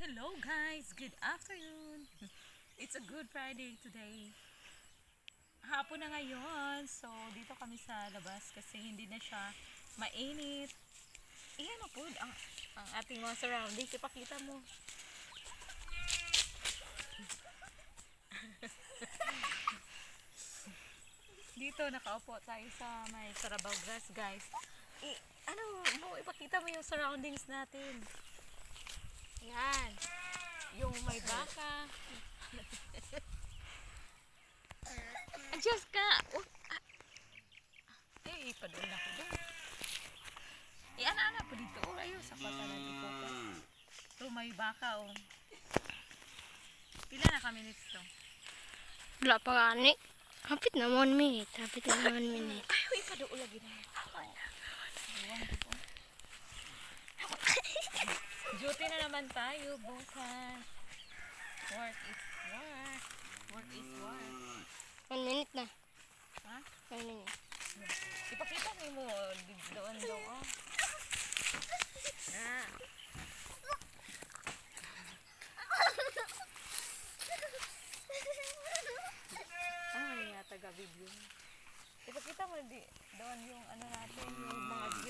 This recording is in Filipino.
Hello guys, good afternoon. It's a good Friday today. Hapon na ngayon, so dito kami sa labas kasi hindi na siya mainit. Iyan po ang, ang ating mga surroundings. Ipakita mo. dito nakaupo tayo sa may Carabao grass guys. I, ano mo, ipakita mo yung surroundings natin. Yan. Yung may baka. Adjust ka. Ah. Eh, ipadol na ko doon. Eh, ana-ana po dito. Oh, ayun, sa kota na dito. Ito, may baka, oh. Pila na kami nito? Wala pa gani. Hapit na 1 minute. Hapit na 1 minute. Ay, ipadol lagi na. Duty na naman tayo bukas. Work is work. Work is work. 1 minute na. Ha? 1 minute. Ipakita mo mo doon doon. Oh. Na. Ah, may taga video. Ipakita mo di doon yung ano natin, yung mga.